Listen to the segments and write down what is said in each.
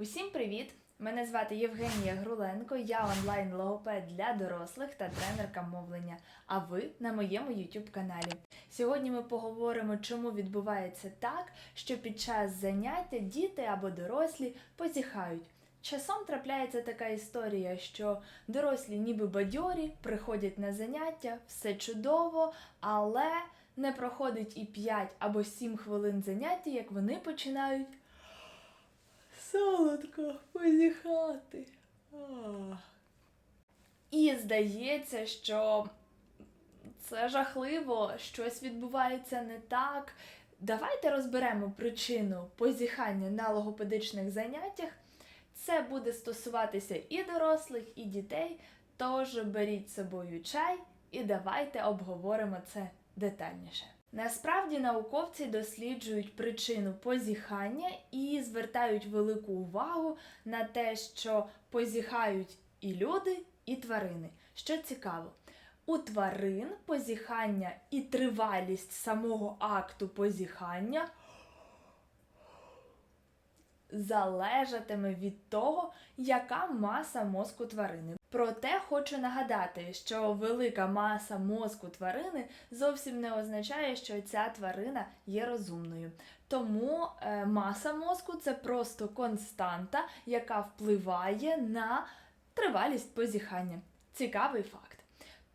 Усім привіт! Мене звати Євгенія Груленко, я онлайн-логопед для дорослих та тренерка мовлення. А ви на моєму YouTube каналі. Сьогодні ми поговоримо, чому відбувається так, що під час заняття діти або дорослі позіхають. Часом трапляється така історія, що дорослі ніби бадьорі, приходять на заняття, все чудово, але не проходить і 5 або 7 хвилин заняття, як вони починають солодко позіхати. І здається, що це жахливо, щось відбувається не так. Давайте розберемо причину позіхання на логопедичних заняттях. Це буде стосуватися і дорослих, і дітей. Тож беріть з собою чай і давайте обговоримо це детальніше. Насправді науковці досліджують причину позіхання і звертають велику увагу на те, що позіхають і люди, і тварини. Що цікаво, у тварин позіхання і тривалість самого акту позіхання залежатиме від того, яка маса мозку тварини. Проте хочу нагадати, що велика маса мозку тварини зовсім не означає, що ця тварина є розумною. Тому е, маса мозку це просто константа, яка впливає на тривалість позіхання. Цікавий факт.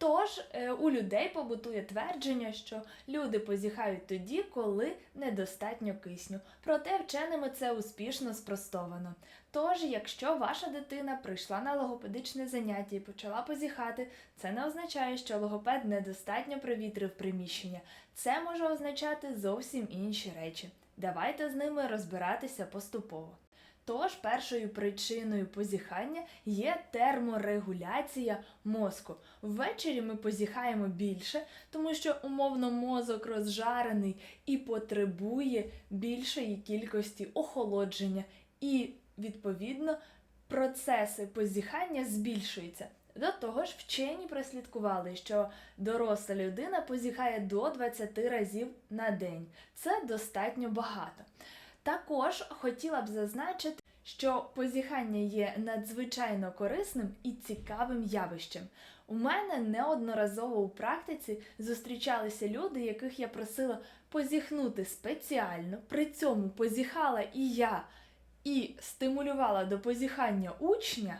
Тож е, у людей побутує твердження, що люди позіхають тоді, коли недостатньо кисню. Проте вченими це успішно спростовано. Тож, якщо ваша дитина прийшла на логопедичне заняття і почала позіхати, це не означає, що логопед недостатньо провітрив приміщення. Це може означати зовсім інші речі. Давайте з ними розбиратися поступово. Тож першою причиною позіхання є терморегуляція мозку. Ввечері ми позіхаємо більше, тому що умовно мозок розжарений і потребує більшої кількості охолодження, і, відповідно, процеси позіхання збільшуються. До того ж, вчені прослідкували, що доросла людина позіхає до 20 разів на день. Це достатньо багато. Також хотіла б зазначити, що позіхання є надзвичайно корисним і цікавим явищем. У мене неодноразово у практиці зустрічалися люди, яких я просила позіхнути спеціально, при цьому позіхала і я, і стимулювала до позіхання учня.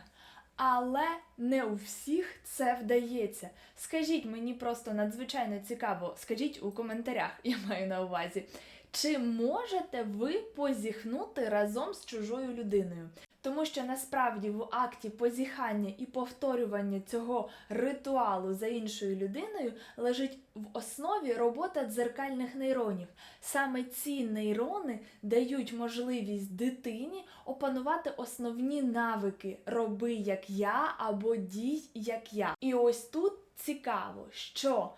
Але не у всіх це вдається. Скажіть мені просто надзвичайно цікаво, скажіть у коментарях, я маю на увазі, чи можете ви позіхнути разом з чужою людиною? Тому що насправді в акті позіхання і повторювання цього ритуалу за іншою людиною лежить в основі робота дзеркальних нейронів. Саме ці нейрони дають можливість дитині опанувати основні навики роби як я або дій як я. І ось тут цікаво, що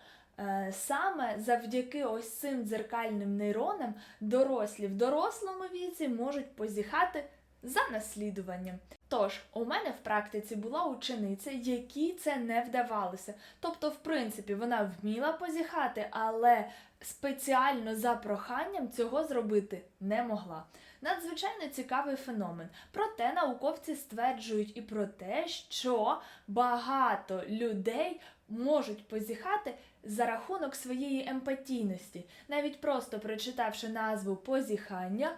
Саме завдяки ось цим дзеркальним нейронам дорослі в дорослому віці можуть позіхати за наслідуванням. Тож, у мене в практиці була учениця, якій це не вдавалося. Тобто, в принципі, вона вміла позіхати, але спеціально за проханням цього зробити не могла. Надзвичайно цікавий феномен. Проте науковці стверджують і про те, що багато людей можуть позіхати за рахунок своєї емпатійності, навіть просто прочитавши назву позіхання,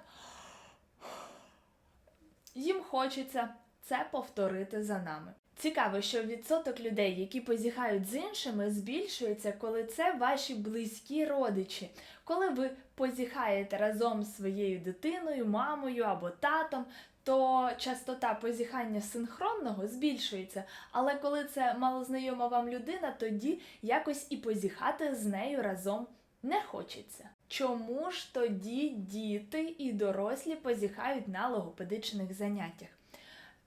їм хочеться це повторити за нами. Цікаво, що відсоток людей, які позіхають з іншими, збільшується, коли це ваші близькі родичі. Коли ви позіхаєте разом з своєю дитиною, мамою або татом, то частота позіхання синхронного збільшується. Але коли це малознайома вам людина, тоді якось і позіхати з нею разом не хочеться. Чому ж тоді діти і дорослі позіхають на логопедичних заняттях?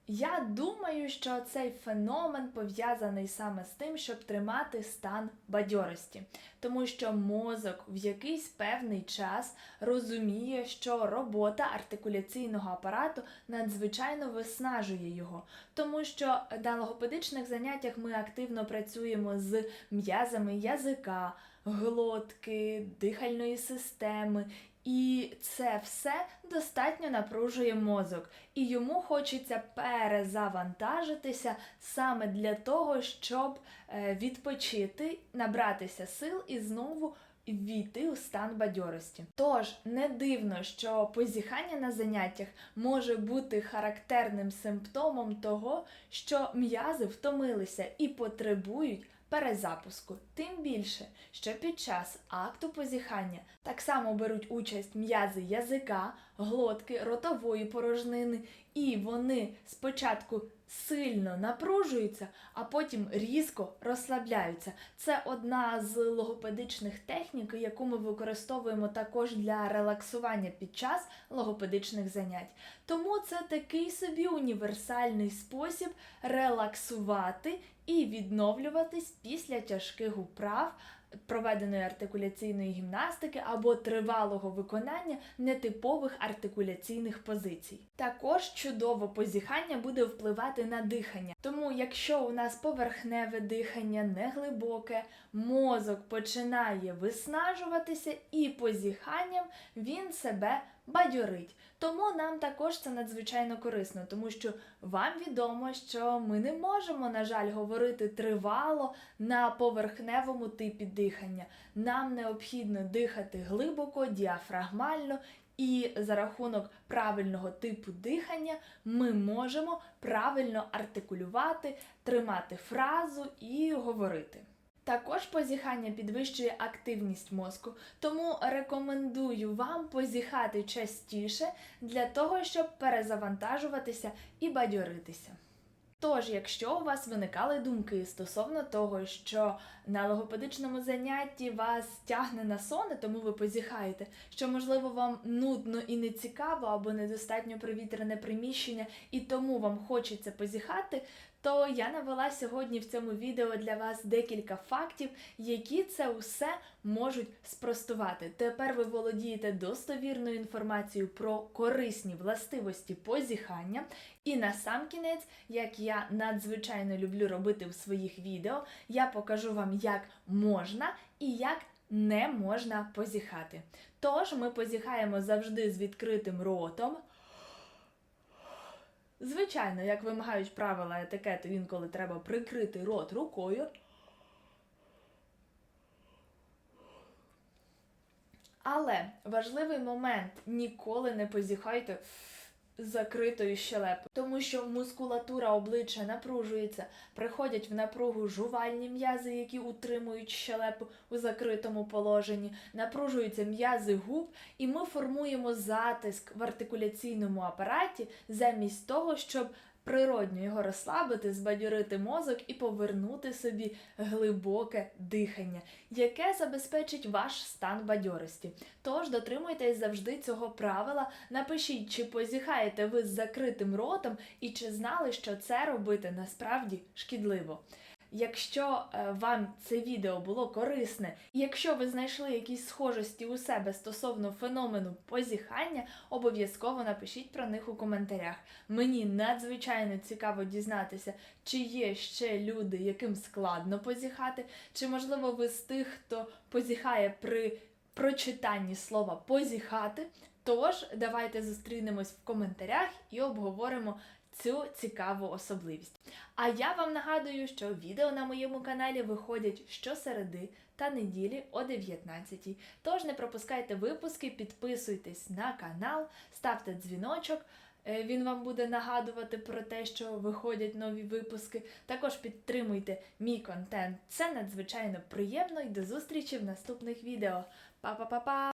Я думаю, що цей феномен пов'язаний саме з тим, щоб тримати стан бадьорості, тому що мозок в якийсь певний час розуміє, що робота артикуляційного апарату надзвичайно виснажує його, тому що на логопедичних заняттях ми активно працюємо з м'язами язика, глотки, дихальної системи. І це все достатньо напружує мозок, і йому хочеться перезавантажитися саме для того, щоб е, відпочити, набратися сил і знову війти у стан бадьорості. Тож не дивно, що позіхання на заняттях може бути характерним симптомом того, що м'язи втомилися і потребують перезапуску. Тим більше, що під час акту позіхання так само беруть участь м'язи язика, глотки, ротової порожнини, і вони спочатку сильно напружуються, а потім різко розслабляються. Це одна з логопедичних технік, яку ми використовуємо також для релаксування під час логопедичних занять. Тому це такий собі універсальний спосіб релаксувати і відновлюватись після тяжких управ. Проведеної артикуляційної гімнастики або тривалого виконання нетипових артикуляційних позицій. Також чудово позіхання буде впливати на дихання. Тому, якщо у нас поверхневе дихання неглибоке, мозок починає виснажуватися, і позіханням він себе бадьорить. Тому нам також це надзвичайно корисно, тому що вам відомо, що ми не можемо, на жаль, говорити тривало на поверхневому типі дихання. Нам необхідно дихати глибоко, діафрагмально. І за рахунок правильного типу дихання ми можемо правильно артикулювати, тримати фразу і говорити. Також позіхання підвищує активність мозку, тому рекомендую вам позіхати частіше для того, щоб перезавантажуватися і бадьоритися. Тож, якщо у вас виникали думки стосовно того, що на логопедичному занятті вас тягне на сон, тому ви позіхаєте, що можливо вам нудно і не цікаво, або недостатньо привітрене приміщення, і тому вам хочеться позіхати, то я навела сьогодні в цьому відео для вас декілька фактів, які це усе можуть спростувати. Тепер ви володієте достовірною інформацією про корисні властивості позіхання. І на сам кінець, як я надзвичайно люблю робити в своїх відео, я покажу вам, як можна і як не можна позіхати. Тож ми позіхаємо завжди з відкритим ротом. Звичайно, як вимагають правила етикету, інколи треба прикрити рот рукою. Але важливий момент ніколи не позіхайте закритою щелепою, тому що мускулатура обличчя напружується, приходять в напругу жувальні м'язи, які утримують щелепу у закритому положенні, напружуються м'язи губ, і ми формуємо затиск в артикуляційному апараті замість того, щоб природньо його розслабити, збадьорити мозок і повернути собі глибоке дихання, яке забезпечить ваш стан бадьорості. Тож дотримуйтесь завжди цього правила. Напишіть, чи позіхаєте ви з закритим ротом, і чи знали, що це робити насправді шкідливо. Якщо е, вам це відео було корисне, якщо ви знайшли якісь схожості у себе стосовно феномену позіхання, обов'язково напишіть про них у коментарях. Мені надзвичайно цікаво дізнатися, чи є ще люди, яким складно позіхати, чи можливо ви з тих, хто позіхає при прочитанні слова позіхати. Тож давайте зустрінемось в коментарях і обговоримо цю цікаву особливість. А я вам нагадую, що відео на моєму каналі виходять щосереди та неділі о 19. Тож не пропускайте випуски, підписуйтесь на канал, ставте дзвіночок. е, Він вам буде нагадувати про те, що виходять нові випуски. Також підтримуйте мій контент. Це надзвичайно приємно і до зустрічі в наступних відео. Па-па-па-па!